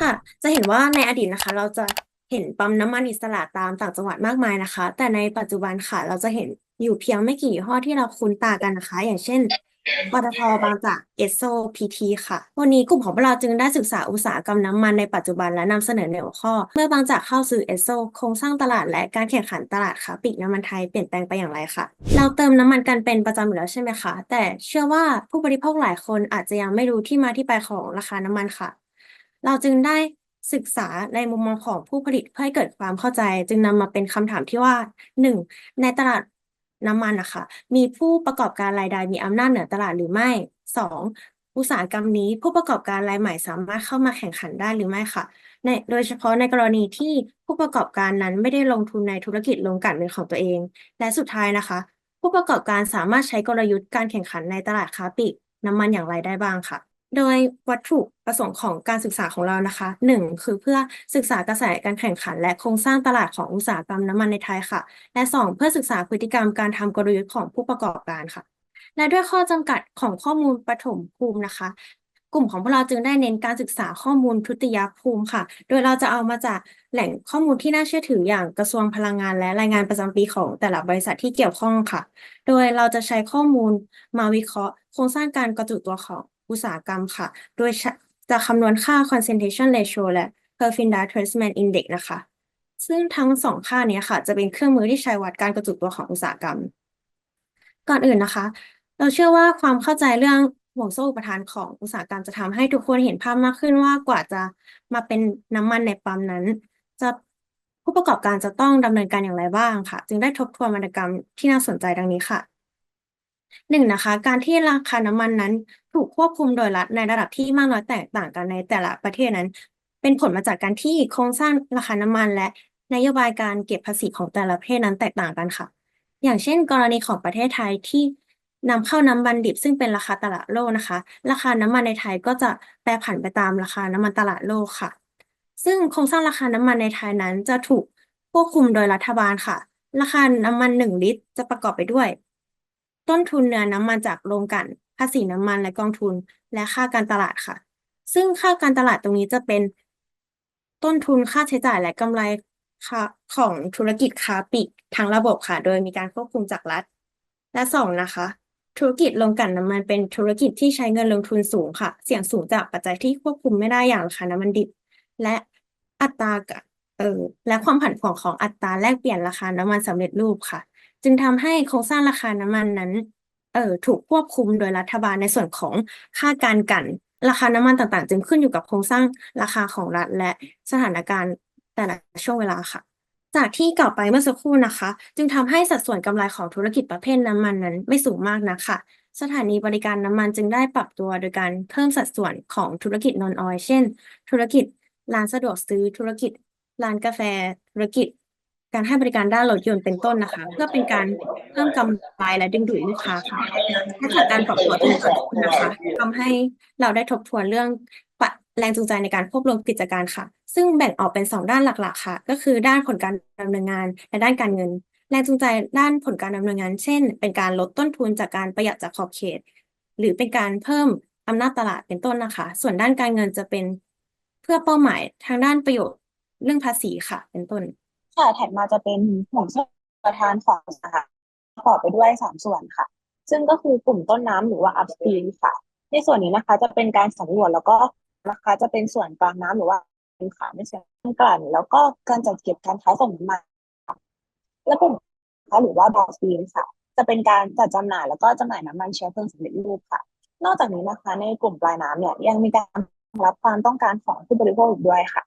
ค่ะ จะเห็นว่าในอดีตนะคะ เราจะเห็นปั๊มน้ำมันอิสระตามต่างจังหวัดมากมายนะคะ แต่ในปัจจุบันค่ะ เราจะเห็นอยู่เพียงไม่กี่ยี่ห้อที่เราคุ้นตากันนะคะ อย่างเช่นปตทบางจากเอสโซพีทีค่ะ วันนี้กลุ่มของพวกเราจึงได้ศึกษาอุตสาหกรรมน้ำมันในปัจจุบันและนำเสนอในหัวข้อ เมื่อบางจากเข้าซื้อเอสโซโครงสร้างตลาดและการแข่งขันตลาดค้าปลีกน้ำมันไทยเปลี่ยนแปลงไปอย่างไรค่ะ เราเติมน้ำมันกันเป็นประจำอยู่แล้วใช่ไหมคะ แต่เชื่อว่าผู้บริโภคหลายคนอาจจะยังไม่รู้ที่มาที่ไปของราคาน้ำมันค่ะ เราจึงได้ศึกษาในมุมมองของผู้ผลิตเพื่อให้เกิดความเข้าใจ จึงนำมาเป็นคำถามที่ว่าหนึ่งในตลาดน้ำมันนะคะมีผู้ประกอบการรายใดมีอำนาจเหนือตลาดหรือไม่สองอุตสาหกรรมนี้ผู้ประกอบการรายใหม่สามารถเข้ามาแข่งขันได้หรือไม่ค่ะในโดยเฉพาะในกรณีที่ผู้ประกอบการนั้นไม่ได้ลงทุนในธุรกิจโรงกลั่นเป็นของตัวเอง และสุดท้ายนะคะ ผู้ประกอบการสามารถใช้กลยุทธ์การแข่งขันในตลาดค้าปลีกน้ำมันอย่างไรได้บ้างค่ะ โดยวัตถุประสงค์ของการศึกษาของเรานะคะหนึ่งคือเพื่อศึกษากระแสการแข่งขัน และโครงสร้างตลาดของอุตสาหกรรมน้ำมันในไทยค่ะ และสองเพื่อศึกษาพฤติกรรมการทำกลยุทธ์ของผู้ประกอบการค่ะ และด้วยข้อจำกัดของข้อมูลปฐมภูมินะคะ กลุ่มของพวกเราจึงได้เน้นการศึกษาข้อมูลทุติยภูมิค่ะ โดยเราจะเอามาจากแหล่งข้อมูลที่น่าเชื่อถืออย่างกระทรวงพลังงานและรายงานประจำปีของแต่ละบริษัทที่เกี่ยวข้องค่ะ โดยเราจะใช้ข้อมูลมาวิเคราะห์ โครงสร้างการกระจุกตัวของ อุตสาหกรรมค่ะ โดยจะคำนวณค่า concentration ratio และ Perfinda Tracement Index นะคะ ซึ่งทั้งสองค่านี้ค่ะ จะเป็นเครื่องมือที่ใช้วัดการกระจุกตัวของอุตสาหกรรม ก่อนอื่นนะคะ เราเชื่อว่าความเข้าใจเรื่องห่วงโซ่อุปทานของอุตสาหกรรมจะทำให้ทุกคนเห็นภาพมากขึ้นว่ากว่าจะมาเป็นน้ำมันในปั๊มนั้น จะผู้ประกอบการจะต้องดำเนินการอย่างไรบ้างค่ะ จึงได้ทบทวนวรรณกรรมที่น่าสนใจดังนี้ค่ะ หนึ่งนะคะ การที่ราคาน้ำมันนั้นถูกควบคุมโดยรัฐในระดับที่มากน้อยแตกต่างกันในแต่ละประเทศนั้น เป็นผลมาจากการที่โครงสร้างราคาน้ำมันและนโยบายการเก็บภาษีของแต่ละประเทศนั้นแตกต่างกันค่ะ อย่างเช่น กรณีของประเทศไทยที่นำเข้าน้ำมันดิบซึ่งเป็นราคาตลาดโลกนะคะ ราคาน้ำมันในไทยก็จะแปรผันไปตามราคาน้ำมันตลาดโลกค่ะ ซึ่งโครงสร้างราคาน้ำมันในไทยนั้นจะถูกควบคุมโดยรัฐบาลค่ะ ราคาน้ำมันหนึ่งลิตรจะประกอบไปด้วย ต้นทุนเนื้อน้ำมันจากโรงกลั่นภาษีน้ำมันและกองทุน และค่าการตลาดค่ะ ซึ่งค่าการตลาดตรงนี้จะเป็น ต้นทุนค่าใช้จ่ายและกำไรค่ะของธุรกิจค้าปลีกทั้งระบบค่ะ โดยมีการควบคุมจากรัฐ และสองนะคะ ธุรกิจโรงกลั่นน้ำมันเป็นธุรกิจที่ใช้เงินลงทุนสูงค่ะ เสี่ยงสูงจากปัจจัยที่ควบคุมไม่ได้อย่างราคาน้ำมันดิบ และอัตราเออและความผันผวนของอัตราแลกเปลี่ยนราคาน้ำมันสำเร็จรูปค่ะ จึงทำให้โครงสร้างราคาน้ำมันนั้นเออถูกควบคุมโดยรัฐบาลในส่วนของค่าการกันราคาน้ำมันต่างๆ จึงขึ้นอยู่กับโครงสร้างราคาของรัฐและสถานการณ์แต่ละช่วงเวลาค่ะ จากที่กล่าวไปเมื่อสักครู่นะคะ จึงทำให้สัดส่วนกำไรของธุรกิจประเภทน้ำมันนั้นไม่สูงมากนักค่ะสถานีบริการน้ำมันจึงได้ปรับตัวโดยการเพิ่มสัดส่วนของธุรกิจนอนออยเช่น ธุรกิจร้านสะดวกซื้อธุรกิจร้านกาแฟ ธุรกิจ การให้บริการด้านรถยนต์เป็นต้นนะคะ เพื่อเป็นการเพิ่มกำไรและดึงดูดลูกค้าค่ะและจากการปรับตัวตรงนี้นะคะทำให้เราได้ทบทวนเรื่องแรงจูงใจในการควบรวมกิจการค่ะ ซึ่งแบ่งออกเป็นสองด้านหลักๆ ค่ะ ก็คือด้านผลการดำเนินงาน และด้านการเงิน แรงจูงใจด้านผลการดำเนินงาน เช่น เป็นการลดต้นทุนจากการประหยัดจากขอบเขต หรือเป็นการเพิ่มอำนาจตลาดเป็นต้นนะคะ ส่วนด้านการเงินจะเป็นเพื่อเป้าหมายทางด้านประโยชน์เรื่องภาษีค่ะ เป็นต้น ค่ะถัดมาจะเป็นห่วงโซ่ประทานของอุตสาหกรรมประกอบไปด้วยสามส่วนค่ะ ซึ่งก็คือกลุ่มต้นน้ำหรือว่า upstream ค่ะ ในส่วนนี้นะคะ จะเป็นการสำรวจแล้วก็นะคะ จะเป็นส่วนกลางน้ำหรือว่าเป็นขาไม่ใช่กลั่นแล้วก็การจัดเก็บการขายส่งน้ำมันและกลุ่มนะคะหรือว่า downstream ค่ะ จะเป็นการจัดจำหน่ายแล้วก็จำหน่ายน้ำมันเชื้อเพลิงสำเร็จรูปค่ะ นอกจากนี้นะคะ ในกลุ่มปลายน้ำเนี่ยยังมีการรับความต้องการของผู้บริโภคด้วยค่ะ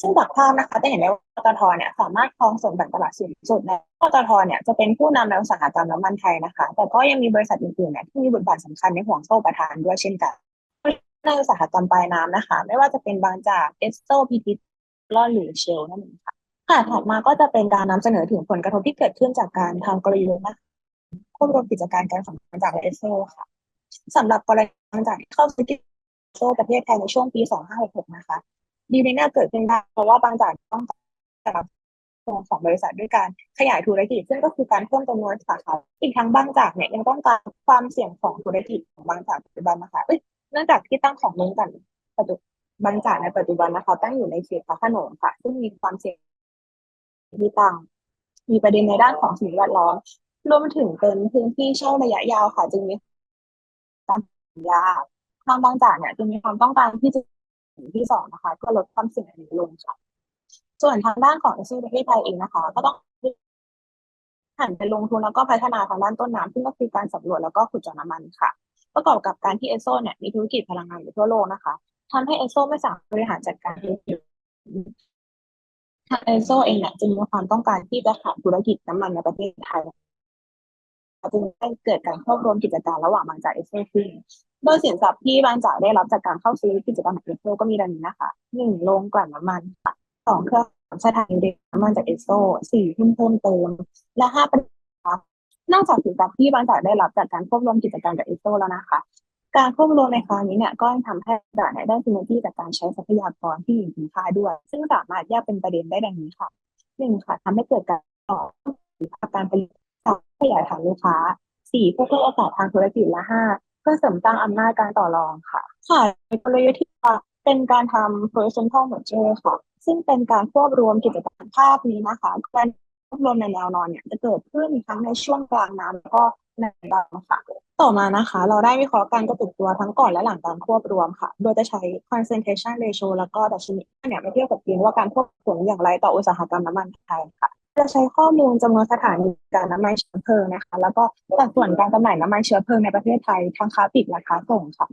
ซึ่งจากภาพนะคะจะเห็นได้ว่าปตทเนี่ยสามารถครองส่วนแบ่งตลาดสูงสุดในปตทเนี่ยจะเป็นผู้นำในอุตสาหกรรมน้ำมันไทยนะคะ แต่ก็ยังมีบริษัทอื่นๆเนี่ยที่มีบทบาทสำคัญในห่วงโซ่ประทานด้วยเช่นกันในอุตสาหกรรมปลายน้ำนะคะ ไม่ว่าจะเป็นบางจากเอสโซพีทีลอนหรือเชลนั่นเองค่ะค่ะถัดมาก็จะเป็นการนำเสนอถึงผลกระทบที่เกิดขึ้นจากการทำกลยุทธ์นะคะควบรวมกิจการการของบางจากเอสโซค่ะสำหรับกรณีบางจากที่เข้าซื้อกิจโซประเทศไทยในช่วงปี 2566 นะคะ ดีลนี้เกิดขึ้นได้เพราะว่าบางจากต้องการของบริษัทด้วยการขยายธุรกิจ ซึ่งก็คือการเพิ่มจำนวนสาขาอีกทั้งบางจากเนี่ยยังต้องการความเสี่ยงของธุรกิจของบางจากปัจจุบันนะคะเนื่องจากที่ตั้งของเมืองกันปัจจุบางจากในปัจจุบันนะคะตั้งอยู่ในเขตพระขนงค่ะ ซึ่งมีความเสี่ยงที่ตั้งมีประเด็นในด้านของสิ่งแวดล้อมรวมถึงเป็นพื้นที่เช่าระยะยาวค่ะจึงมีการสัญญาทางบางจากเนี่ยจึงมีความต้องการที่จะ ที่สองนะคะก็ลดความเสี่ยงนี้ลงค่ะ ส่วนทางด้านของเอซูประเทศไทยเองนะคะ ก็ต้องหันไปลงทุนแล้วก็พัฒนาทางด้านต้นน้ำซึ่งก็คือการสำรวจแล้วก็ขุดเจาะน้ำมันค่ะ ประกอบกับการที่เอโซเนี่ยมีธุรกิจพลังงานอยู่ทั่วโลกนะคะทำให้เอโซไม่สามารถบริหารจัดการธุรกิจทางเอโซเองเนี่ยจึงมีความต้องการที่จะขายธุรกิจน้ำมันในประเทศไทยจึงได้เกิดการควบรวมกิจการระหว่างบางจากเอโซขึ้น โดยสินทรัพย์ที่บางจากได้รับจากการเข้าซื้อกิจการของเอโซก็มีดังนี้นะคะหนึ่งโรงกลั่นน้ำมันค่ะสองเครื่องสถานีเด็กน้ำมันจากเอโซสี่หุ้นเพิ่มเติม และห้าเป็นนอกจากสินทรัพย์ที่บางจากได้รับจากการควบรวมกิจการกับเอโซแล้วนะคะ การควบรวมในครั้งนี้เนี่ยก็ยังทำให้บางจานได้ซินเนอร์จี้จากการใช้ทรัพยากรที่มีคุณค่าด้วย ซึ่งสามารถแยกเป็นประเด็นได้ดังนี้ค่ะหนึ่งค่ะทำให้เกิดการต่อการผลิตสองขยายฐานลูกค้าสี่เพื่อเพิ่มโอกาสทางธุรกิจและห้า พื่อเสริมสร้างอำนาจการต่อรองค่ะ ค่ะกลยุทธ์ที่เป็นการทำ horizontal merger ค่ะ ซึ่งเป็นการควบรวมกิจการภาพนี้นะคะการควบรวมในแนวนอนเนี่ยจะเกิดขึ้นทั้งในช่วงกลางน้ำแล้วก็ในดำค่ะ ต่อมานะคะ เราได้วิเคราะห์การกระตุกตัวทั้งก่อนและหลังการควบรวมค่ะ โดยจะใช้ concentration ratio แล้วก็ดัชนีเนี่ยมาเทียบกับเกณฑ์ว่าการควบรวมอย่างไรต่ออุตสาหกรรมน้ำมันไทยค่ะ จะใช้ข้อมูลจำนวนสถานีการน้ำมันเชื้อเพลิงนะคะ แล้วก็สัดส่วนการจำหน่ายน้ำมันเชื้อเพลิงในประเทศไทยทั้งค้าปลีกและค้าส่งค่ะ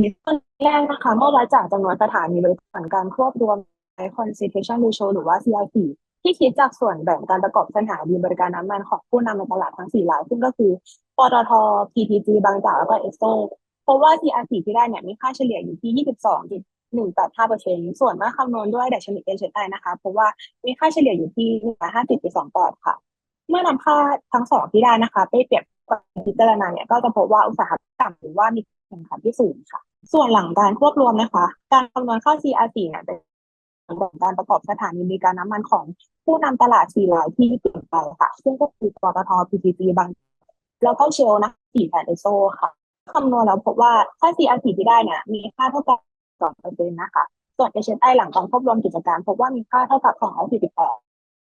มีส่วนแรกนะคะเมื่อวัดจากจำนวนสถานีโดยผ่านการควบรวมใช้ concentration ratio หรือว่า CRP ที่คิดจากส่วนแบ่งการประกอบสถานีบริการน้ำมันของผู้นำในตลาดทั้งสี่ราย ซึ่งก็คือปตท PTT บางจากแล้วก็เอสโซเพราะว่า CRP ที่ได้เนี่ยมีค่าเฉลี่ยอยู่ที่ 22.185%ส่วนเมื่อคำนวณด้วยดัชนี HSI นะคะเพราะว่ามีค่าเฉลี่ยอยู่ที่150.28ค่ะ เมื่อนำค่าทั้งสองที่ได้นะคะ ไปเปรียบกับพิจารณาเนี่ยก็จะพบว่าอุตสาหกรรมหรือว่ามีแข่งขันที่สูงค่ะ ส่วนหลังการควบรวมนะคะ การคำนวณค่า CRP เนี่ยเป็นของการประกอบสถานีบริการน้ำมันของผู้นำตลาดสี่รายที่เปลี่ยนไปค่ะ ซึ่งก็คือปตท PTT บาง แล้วก็เชลนะสี่แปดเอโซค่ะคำนวณแล้วพบว่าค่า CRP ที่ได้เนี่ยมีค่าเท่ากับสองเปอร์เซ็น ต์นะคะส่วน HSI หลังการควบรวมกิจการพบว่ามีค่าเท่ากับสองร้อยสี่สิบแปด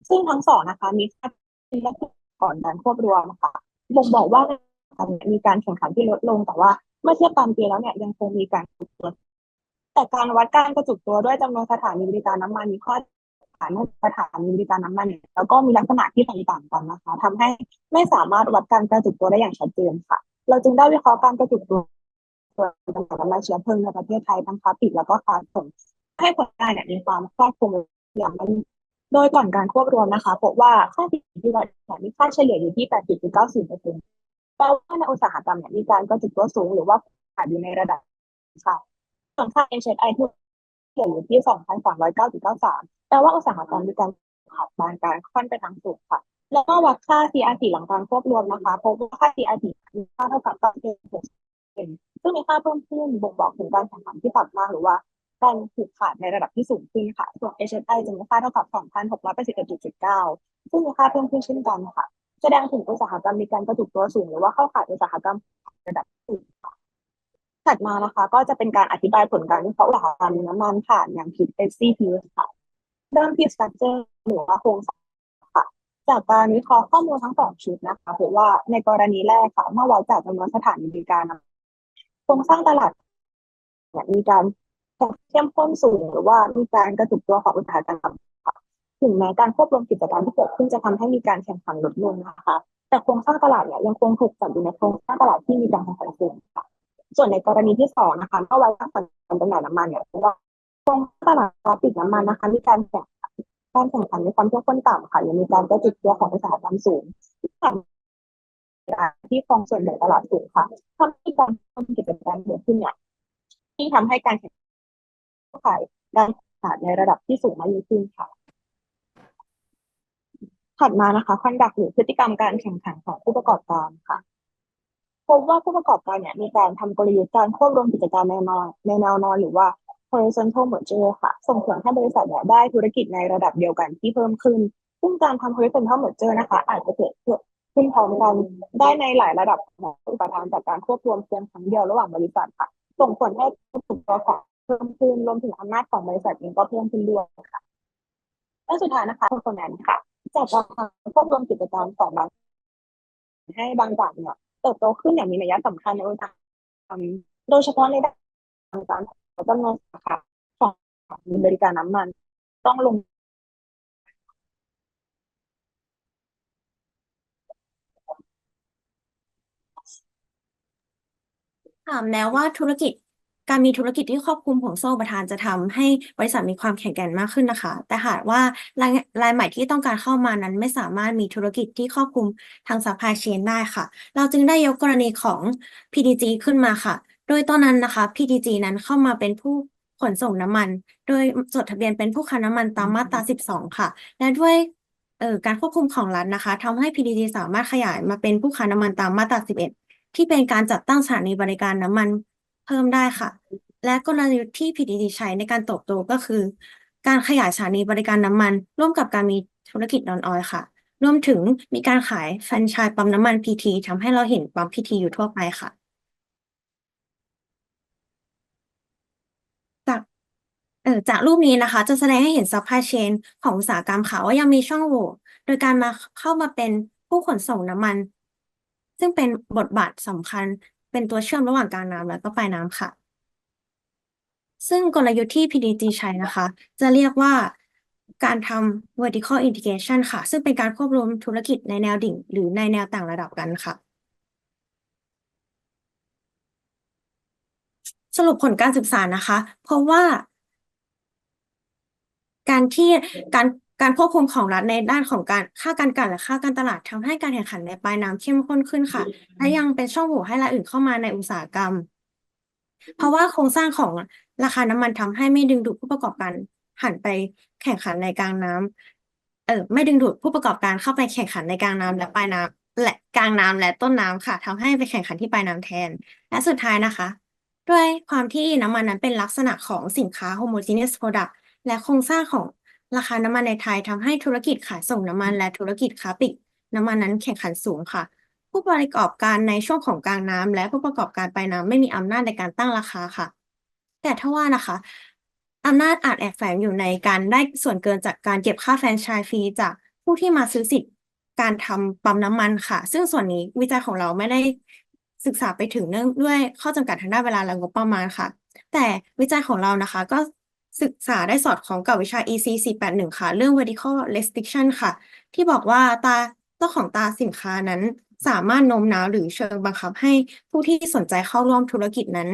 ซึ่งทั้งสองนะคะมีค่าและก่อนการควบรวมค่ะบ่งบอกว่ามีการแข่งขันที่ลดลง แต่ว่าเมื่อเทียบตามปีแล้วเนี่ยยังคงมีการกระจุกตัวแต่การวัดการกระจุกตัวด้วยจำนวนสถานีบริการน้ำมันมีข้อฐานสถานีบริการน้ำมันเนี่ยแล้วก็มีลักษณะที่แตกต่างกันนะคะทำให้ไม่สามารถวัดการกระจุกตัวได้อย่างชัดเจนค่ะ เราจึงได้วิเคราะห์การกระจุกตัว ตัวตลาดน้ำมันเชื้อเพลิงในประเทศไทยทั้งค้าปลีกแล้วก็ค้าส่งให้ผลงานเนี่ยมีความครอบคลุมอย่างไม่โดยก่อนการควบรวมนะคะพบว่าค่าที่ที่วัดมีค่าเฉลี่ยอยู่ที่ 8.94เปอร์เซ็นต์แปลว่าในอุตสาหกรรมเนี่ยมีการกระจุกตัวสูงหรือว่าขาดอยู่ในระดับค่ะส่วนค่า HSI ที่เฉลี่ยอยู่ที่ 2,309.93แปลว่าอุตสาหกรรมมีการขาดบานการค่อนไปทางสูงค่ะ แล้วก็วัดค่า CRT หลังการควบรวมนะคะพบว่าค่า CRT มีค่าเท่ากับ9.6 ซึ่งมีค่าเพิ่มขึ้นบ่งบอกถึงการแข่งขันที่ต่ำมากหรือว่าการผูกขาดในระดับที่สูงขึ้นค่ะ ส่วน HSI จะมีค่าเท่ากับ 2,681.79 ซึ่งมีค่าเพิ่มขึ้นเช่นกันค่ะ แสดงถึงอุตสาหกรรมมีการกระจุกตัวสูง หรือว่าเข้าข่ายอุตสาหกรรมระดับสูงค่ะถัดมานะคะ ก็จะเป็นการอธิบายผลการวิเคราะห์อุตสาหกรรมน้ำมันผ่านอย่างคิด SCP ค่ะเริ่มที่ structure หรือว่าโครงสร้างค่ะ จากการวิเคราะห์ข้อมูลทั้งสองชุดนะคะพบว่าในกรณีแรกค่ะเมื่อวัดจากจำนวนสถานีบริการ ครงสร้างตลาดเนี่ยมีการเข้มข้นสูงหรือว่ามีการกระจุกตัวของอุตสาหกรรมถึงแม้การควบรวมกิจการที่เกิดขึ้นจะทำให้มีการแข่งขันลดลงนะคะ แต่โครงสร้างตลาดเนี่ยยังคงถูกจัดอยู่ในโครงสร้างตลาดที่มีการแข่งขันสูงค่ะ ส่วนในกรณีที่สองนะคะเมื่อวัดจากการจำหน่ายน้ำมันเนี่ยพบว่าโครงสร้างตลาดปิดน้ำมันนะคะ มีการแข่งการแข่งขันมีความเข้มข้นต่ำค่ะยังมีการกระจุกตัวของอุตสาหกรรมสูง ที่ครองส่วนแบ่งตลาดสูงค่ะทำให้การทำกิจการเกิดขึ้นเนี่ยที่ทำให้การแข่งขายการขายในระดับที่สูงมากยิ่งขึ้นค่ะ ถัดมานะคะคอนดักหรือพฤติกรรมการแข่งขันของผู้ประกอบการค่ะพบว่าผู้ประกอบการเนี่ยมีการทำกลยุทธ์การควบรวมกิจการในแนวในแนวนอนหรือว่า horizontal merger ค่ะ ส่งผลให้บริษัทเนี่ยได้ธุรกิจในระดับเดียวกันที่เพิ่มขึ้น ซึ่งการทำ horizontal merger นะคะ อาจจะเกิด ขึ้นพร้อมกันได้ในหลายระดับของอุปทานจากการควบรวมเพียงครั้งเดียวระหว่างบริษัทค่ะ ส่งผลให้ผลตัวของพิ่มขึ้นรวมถึงอำนาจของบริษัทเองก็เพิ่มขึ้นด้วยค่ะและสุดท้ายนะคะคนนั้นค่ะจากการควบรวมกิจการของบางให้บางจากเนี่ยเติบโตขึ้นอย่างมีนัยสำคัญในอุตสาหกรรมโดยเฉพาะในด้านการจำนวนสาขาของบริการน้ำมัน ต้องลง ถามแล้วว่าธุรกิจการมีธุรกิจที่ครอบคลุมห่วงโซ่อุปทานจะทำให้บริษัทมีความแข็งแกร่งมากขึ้นนะคะ แต่หากว่ารายรายใหม่ที่ต้องการเข้ามานั้นไม่สามารถมีธุรกิจที่ครอบคลุมทาง supply chain ได้ค่ะ เราจึงได้ยกกรณีของ PDG ขึ้นมาค่ะ โดยตอนนั้นนะคะ PDG นั้นเข้ามาเป็นผู้ขนส่งน้ำมัน โดยจดทะเบียนเป็นผู้ค้าน้ำมันตามมาตรา 12 ค่ะ และด้วยการควบคุมของรัฐนะคะทำให้ PDG สามารถขยายมาเป็นผู้ค้าน้ำมันตามมาตรา 11 ที่เป็นการจัดตั้งสถานีบริการน้ำมันเพิ่มได้ค่ะ และกลยุทธ์ที่ PTT ใช้ในการเติบโตก็คือ การขยายสถานีบริการน้ำมัน ร่วมกับการมีธุรกิจนอนออยล์ค่ะ รวมถึงมีการขายแฟรนไชส์ปั๊มน้ำมัน PT ทำให้เราเห็นปั๊ม PT อยู่ทั่วไปค่ะ จากเอ่อจากรูปนี้นะคะ จะแสดงให้เห็น supply chain ของอุตสาหกรรมค่ะว่ายังมีช่องโหว่โดยการมาเข้ามาเป็นผู้ขนส่งน้ำมัน ซึ่งเป็นบทบาทสำคัญเป็นตัวเชื่อมระหว่างกลางน้ำและก็ปลายน้ำค่ะ ซึ่งกลยุทธ์ที่ PDG ใช้นะคะ จะเรียกว่าการทำ vertical integration ค่ะ ซึ่งเป็นการควบรวมธุรกิจในแนวดิ่ง หรือในแนวต่างระดับกันค่ะ สรุปผลการศึกษานะคะ เพราะว่าการที่การ การควบคุมของรัฐในด้านของการค่าการกลั่นและค่าการตลาดทำให้การแข่งขันในปลายน้ำเข้มข้นขึ้นค่ะ และยังเป็นช่องโหว่ให้รายอื่นเข้ามาในอุตสาหกรรม เพราะว่าโครงสร้างของราคาน้ำมันทำให้ไม่ดึงดูดผู้ประกอบการหันไปแข่งขันในกลางน้ำเออไม่ดึงดูดผู้ประกอบการเข้าไปแข่งขันในกลางน้ำและปลายน้ำและกลางน้ำและต้นน้ำค่ะทำให้ไปแข่งขันที่ปลายน้ำแทน และสุดท้ายนะคะ ด้วยความที่น้ำมันนั้นเป็นลักษณะของสินค้า homogeneous product และโครงสร้างของ ราคาน้ำมันในไทยทำให้ธุรกิจขายส่งน้ำมันและธุรกิจค้าปลีกน้ำมันนั้นแข่งขันสูงค่ะ ผู้ประกอบการในช่วงของกลางน้ำและผู้ประกอบการปลายน้ำไม่มีอำนาจในการตั้งราคาค่ะ แต่ถ้าว่านะคะอำนาจอาจแอบแฝงอยู่ในการได้ส่วนเกินจากการเก็บค่าแฟรนไชส์ฟรีจากผู้ที่มาซื้อสิทธิ์การทำปั๊มน้ำมันค่ะ ซึ่งส่วนนี้วิจัยของเราไม่ได้ศึกษาไปถึงเนื่องด้วยข้อจำกัดทางด้านเวลาและงบประมาณค่ะ แต่วิจัยของเรานะคะ ก็ ศึกษาได้สอดคล้องกับวิชา EC 481 ค่ะ เรื่อง vertical restriction ค่ะ ที่บอกว่าตาเจ้าของตาสินค้านั้น สามารถโน้มน้าวหรือเชิงบังคับให้ผู้ที่สนใจเข้าร่วมธุรกิจนั้น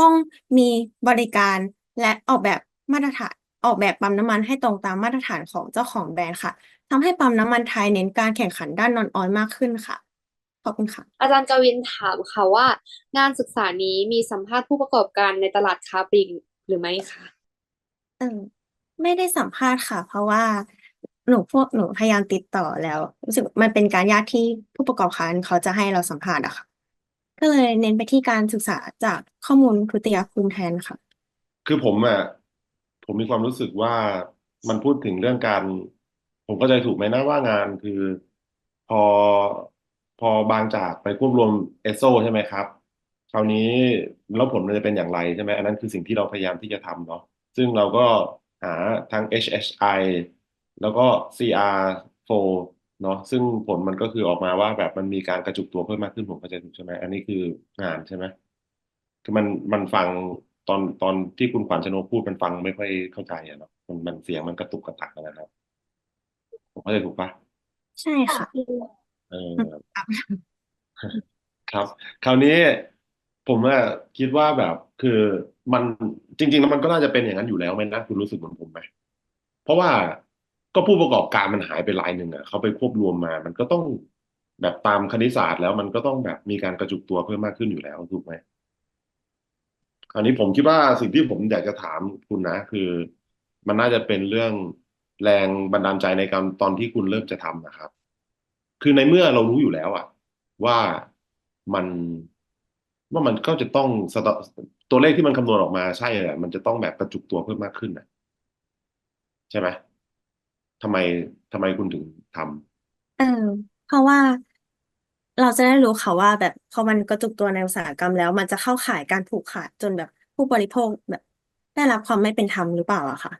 ต้องมีบริการและออกแบบมาตรฐานออกแบบปั๊มน้ำมันให้ตรงตามมาตรฐานของเจ้าของแบรนด์ค่ะทำให้ปั๊มน้ำมันไทยเน้นการแข่งขันด้านนอนออยล์มากขึ้นค่ะขอบคุณค่ะ อาจารย์กวินถามค่ะว่า งานศึกษานี้มีสัมภาษณ์ผู้ประกอบการในตลาดค้าปลีกหรือไม่คะ เออ ไม่ได้สัมภาษณ์ค่ะ เพราะว่าหนูพวกหนูพยายามติดต่อแล้ว รู้สึกมันเป็นการยากที่ผู้ประกอบการเขาจะให้เราสัมภาษณ์อะค่ะ ก็เลยเน้นไปที่การศึกษาจากข้อมูลทุติยภูมิแทนค่ะ คือผมอะผมมีความรู้สึกว่ามันพูดถึงเรื่องการ ผมเข้าใจถูกไหมนะว่างานคือพอพอบางจากไปควบรวมเอสโซใช่ไหมครับ คราวนี้แล้วผลมันจะเป็นอย่างไรใช่ไหมอันนั้นคือสิ่งที่เราพยายามที่จะทำเนาะ ซึ่งเราก็หาทั้ง HHI แล้วก็ CR4 เนาะซึ่งผลมันก็คือออกมาว่าแบบมันมีการกระจุกตัวเพิ่มมากขึ้นผมเข้าใจถูกใช่ไหมอันนี้คืองานใช่ไหมคือมันมันฟังตอนตอนที่คุณขวัญชนกพูดมันฟังไม่ค่อยเข้าใจอะเนาะมันมันเสียงมันกระตุกกระตักอะนะครับผมเข้าใจถูกปะใช่ค่ะ เออครับ คราวนี้ผมว่าคิดว่าแบบคือ มันจริง ๆ แล้วมันก็น่าจะเป็นอย่างนั้นอยู่แล้วไหมนะคุณรู้สึกเหมือนผมไหมเพราะว่าก็ผู้ประกอบการมันหายไปรายหนึ่งอะเขาไปควบรวมมา มันก็ต้องแบบตามคณิตศาสตร์แล้วมันก็ต้องแบบมีการกระจุกตัวเพิ่มมากขึ้นอยู่แล้วถูกไหมคราวนี้ผมคิดว่าสิ่งที่ผมอยากจะถามคุณนะ คือ มันน่าจะเป็นเรื่องแรงบันดาลใจในการตอนที่คุณเริ่มจะทำนะครับ คือในเมื่อเรารู้อยู่แล้วอะ ว่ามันว่ามันก็จะต้องส ตตัวเลขที่มันคำนวณออกมาใช่อะมันจะต้องแบบกระจุกตัวเพิ่มมากขึ้นอะใช่ไหมทำไมทำไมคุณถึงทำเออเพราะว่าเราจะได้รู้ค่ะว่าแบบพอมันกระจุกตัวในอุตสาหกรรมแล้ว มันจะเข้าข่ายการผูกขาดจนแบบผู้บริโภคแบบ ได้รับความไม่เป็นธรรมหรือเปล่าอะค่ะ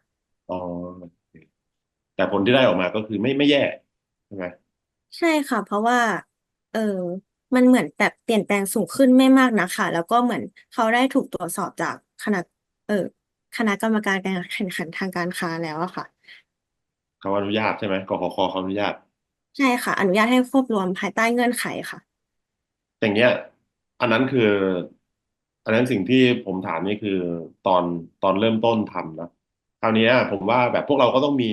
อ๋อโอเคแต่ผลที่ได้ออกมาก็คือไม่ไม่แย่ใช่ไหมใช่ค่ะ เพราะว่า เออ มันเหมือนแบบเปลี่ยนแปลงสูงขึ้นไม่มากนะคะแล้วก็เหมือนเขาได้ถูกตรวจสอบจากคณะเออคณะกรรมการการแข่งขันทางการค้าแล้วอะค่ะ เขาอนุญาตใช่ไหมกขคเขาอนุญาต ใช่ค่ะ อนุญาตให้ควบรวมภายใต้เงื่อนไขค่ะ อย่างเงี้ย อันนั้นคือ อันนั้นสิ่งที่ผมถามนี่คือตอนตอนเริ่มต้นทำนะคราวเนี้ยผมว่าแบบพวกเราก็ต้องมี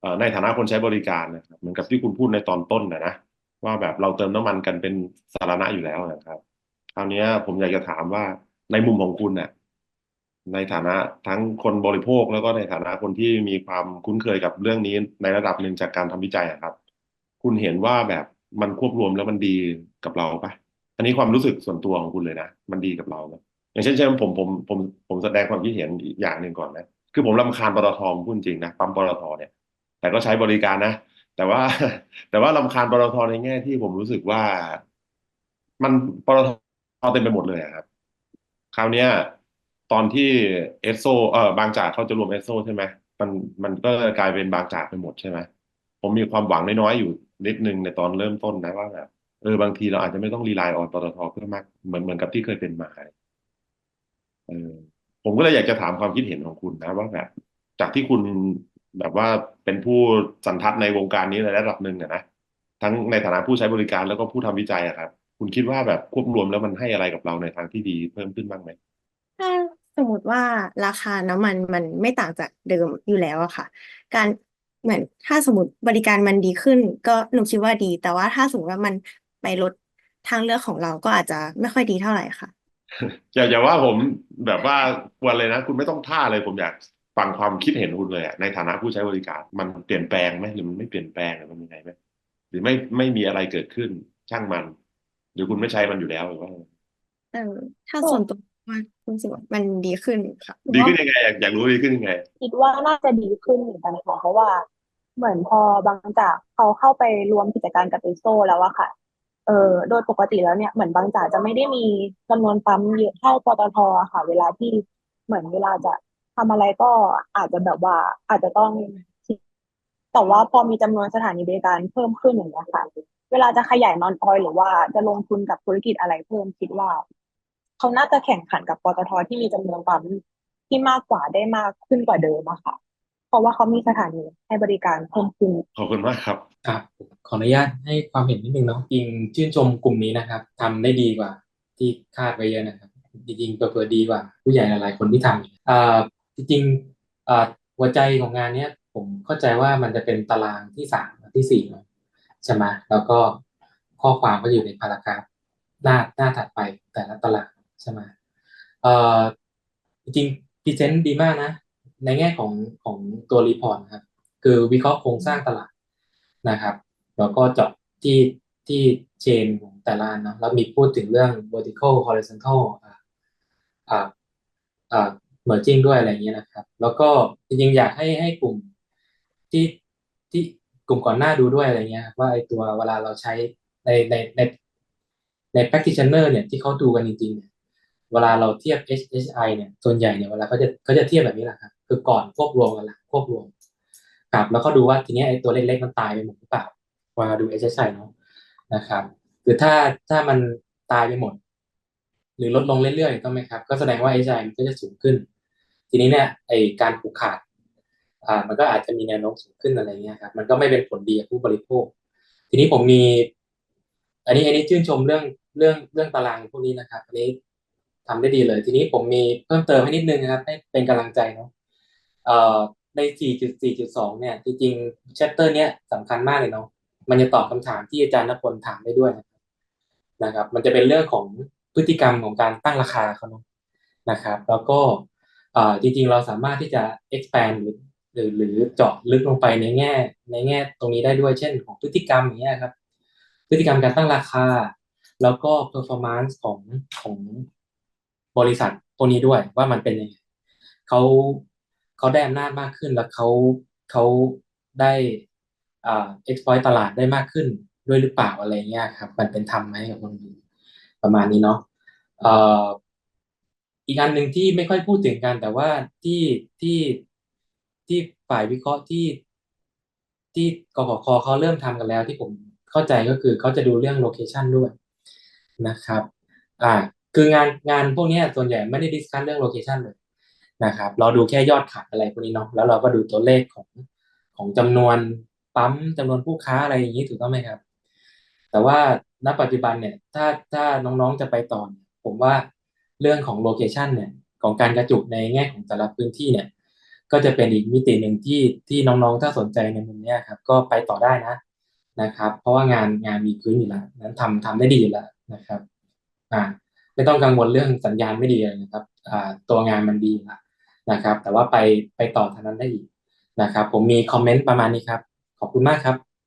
เอ่อในฐานะคนใช้บริการนะครับเหมือนกับที่คุณพูดในตอนต้นนะนะ ว่าแบบเราเติมน้ำมันกันเป็นสาธารณะอยู่แล้วนะครับ คราวนี้ผมอยากจะถามว่าในมุมของคุณเนี่ยในฐานะทั้งคนบริโภคแล้วก็ในฐานะคนที่มีความคุ้นเคยกับเรื่องนี้ในระดับหนึ่งจากการทำวิจัยอะครับ คุณเห็นว่าแบบมันควบรวมแล้วมันดีกับเราปะอันนี้ความรู้สึกส่วนตัวของคุณเลยนะมันดีกับเราไหมอย่างเช่นเช่นผมผมผมผมแสดงความคิดเห็นอย่างหนึ่งก่อนนะคือผมรำคาญปตทผมพูดจริงนะปั๊มปตทเนี่ย แต่ก็ใช้บริการนะ แต่ว่า แต่ว่ารำคาญปตทในแง่ที่ผมรู้สึกว่า มันปตทเต็มไปหมดเลยครับ คราวเนี้ย ตอนที่เอสโซเออบางจากเขาจะรวมเอสโซใช่ไหมมันมันก็กลายเป็นบางจากไปหมดใช่ไหมผมมีความหวังน้อยๆอยู่นิดนึงในตอนเริ่มต้นนะว่าแบบเออบางทีเราอาจจะไม่ต้องรีไลน์ออนปตทเพื่อมากเหมือนเหมือนกับที่เคยเป็นมาเออผมก็เลยอยากจะถามความคิดเห็นของคุณนะว่าแบบจากที่คุณ แบบว่าเป็นผู้สันทัดในวงการนี้ในระดับหนึ่งอะนะทั้งในฐานะผู้ใช้บริการแล้วก็ผู้ทำวิจัยอะครับ คุณคิดว่าแบบควบรวมแล้วมันให้อะไรกับเราในทางที่ดีเพิ่มขึ้นบ้างไหมถ้าสมมติว่าราคาน้ำมันมันไม่ต่างจากเดิมอยู่แล้วอะค่ะ การเหมือนถ้าสมมติบริการมันดีขึ้น ก็หนูคิดว่าดี แต่ว่าถ้าสมมติว่ามันไปลดทางเลือกของเราก็อาจจะไม่ค่อยดีเท่าไหร่ค่ะอย่าอย่าว่าผมแบบว่าควรเลยนะ คุณไม่ต้องท่าเลยผมอยาก ฟังความคิดเห็นคุณเลยอะในฐานะผู้ใช้บริการ มันเปลี่ยนแปลงไหมหรือมันไม่เปลี่ยนแปลงหรือมันยังไงไหมหรือไม่ไม่มีอะไรเกิดขึ้นช่างมัน หรือคุณไม่ใช้มันอยู่แล้วหรือว่าเออถ้าส่วนตัวว่ารู้สึกว่ามันดีขึ้นค่ะดีขึ้นยังไงอยากอยากรู้ดีขึ้นยังไง คิดว่าน่าจะดีขึ้นเหมือนกันค่ะเพราะว่าเหมือนพอบางจากเขาเข้าไปรวมกิจการกับเอสโซแล้วอะค่ะ เออโดยปกติแล้วเนี่ยเหมือนบางจากจะไม่ได้มีจำนวนปั๊มเยอะเท่าปตทอะค่ะ เวลาที่เหมือนเวลาจะ ทำอะไรก็อาจจะแบบว่าอาจจะต้องคิดแต่ว่าพอมีจำนวนสถานีบริการเพิ่มขึ้นอย่างเงี้ยค่ะ เวลาจะขยายนอนออยหรือว่าจะลงทุนกับธุรกิจอะไรเพิ่มคิดว่าเขาน่าจะแข่งขันกับปตทที่มีจำนวนปั๊มที่มากกว่าได้มากขึ้นกว่าเดิมอะค่ะ เพราะว่าเขามีสถานีให้บริการเพิ่มขึ้นขอบคุณมากครับครับผมขออนุญาตให้ความเห็นนิดนึงเนาะจริงชื่นชมกลุ่มนี้นะครับทำได้ดีกว่า ที่คาดไว้เยอะนะครับจริงๆเปิดดีกว่า ผู้ใหญ่หลายๆคนที่ทำอ่า จริงๆหัวใจของงานเนี้ยผมเข้าใจว่ามันจะเป็นตารางที่สามที่สี่ใช่ไหมแล้วก็ข้อความก็อยู่ในพารากราฟหน้าหน้าถัดไปแต่ละตารางใช่ไหมเอ่อจริงพรีเซนต์ดีมากนะ ในแง่ของของตัวรีพอร์ตครับ คือวิเคราะห์โครงสร้างตลาดนะครับ แล้วก็เจาะที่ที่เชนของแต่ละนเนอะแล้วมีพูดถึงเรื่อง vertical horizontal อ่าอ่า อ่า merging ด้วยอะไรอย่างเงี้ยนะครับ แล้วก็จริงๆอยากให้ให้กลุ่มที่ที่กลุ่มก่อนหน้าดูด้วยอะไรเงี้ยว่าไอตัวเวลาเราใช้ในในในใน practitioner เนี่ยที่เขาดูกันจริงๆเนี่ยเวลาเราเทียบ HHI เนี่ยส่วนใหญ่เนี่ยเวลาเขาจะเขาจะเทียบแบบนี้แหละครับคือก่อนควบรวมกันละควบรวมครับแล้วก็ดูว่าทีนี้ไอ้ตัวเล็กๆมันตายไปหมดหรือเปล่าเวลาดู SSI เนาะนะครับคือถ้าถ้ามันตายไปหมด หรือลดลงเรื่อยๆต้องไหมครับ ก็แสดงว่า SSI มันก็จะสูงขึ้น ทีนี้เนี่ยไอการผูกขาดอ่ามันก็อาจจะมีแนวโน้มสูงขึ้นอะไรเงี้ยครับมันก็ไม่เป็นผลดีกับผู้บริโภค ทีนี้ผมมี อันนี้อันนี้ชื่นชมเรื่องเรื่องเรื่องตารางพวกนี้นะครับ อันนี้ทำได้ดีเลย ทีนี้ผมมีเพิ่มเติมให้นิดนึงนะครับให้เป็นกำลังใจเนาะเอ่อใน 4.4.2 เนี่ย จริงๆ chapter เนี้ยสำคัญมากเลยเนาะ มันจะตอบคำถามที่อาจารย์นพลถามได้ด้วยนะครับนะครับมันจะเป็นเรื่องของพฤติกรรมของการตั้งราคาเขาเนาะนะครับ แล้วก็ จริงๆเราสามารถที่จะ expand หรือหรือเจาะลึกลงไปในแง่ ในแง่ตรงนี้ได้ด้วยเช่นของพฤติกรรมอย่างเงี้ยครับ พฤติกรรมการตั้งราคา แล้วก็ performance ของของบริษัทตัวนี้ด้วยว่ามันเป็นยังไงเขาเขาได้อำนาจมากขึ้นแล้วเขาเขาได้อ่า exploit ตลาดได้มากขึ้นด้วยหรือเปล่าอะไรเงี้ยครับ มันเป็นธรรมไหมกับคนอื่นประมาณนี้เนาะเอ่อ อีกอันหนึ่งที่ไม่ค่อยพูดถึงกันแต่ว่าที่ที่ที่ฝ่ายวิเคราะห์ที่ ที่กขคเขาเริ่มทำกันแล้ว ที่ผมเข้าใจก็คือเขาจะดูเรื่องโลเคชันด้วยนะครับ อ่า คืองานงานพวกนี้ส่วนใหญ่ไม่ได้ดิสคัสเรื่องโลเคชันเลยนะครับ เราดูแค่ยอดขายอะไรพวกนี้เนาะแล้วเราก็ดูตัวเลขของของจำนวนปั๊มจำนวนผู้ค้าอะไรอย่างนี้ถูกต้องไหมครับ แต่ว่าณปัจจุบันเนี่ย ถ้าถ้าน้องๆจะไปต่อนผมว่า เรื่องของโลเคชันเนี่ยของการกระจุกในแง่ของแต่ละพื้นที่เนี่ยก็จะเป็นอีกมิติหนึ่งที่ที่น้องๆ ถ้าสนใจในมุมนี้ครับ ก็ไปต่อได้นะนะครับ เพราะว่างานงานมีพื้นอยู่แล้วนั้นทำทำได้ดีอยู่แล้วนะครับอ่าไม่ต้องกังวลเรื่องสัญญาณไม่ดีเลยนะครับอ่าตัวงานมันดีล้วนะครับ แต่ว่าไปไปต่อทางนั้นได้อีกนะครับ ผมมีคอมเมนต์ประมาณนี้ครับ ขอบคุณมากครับ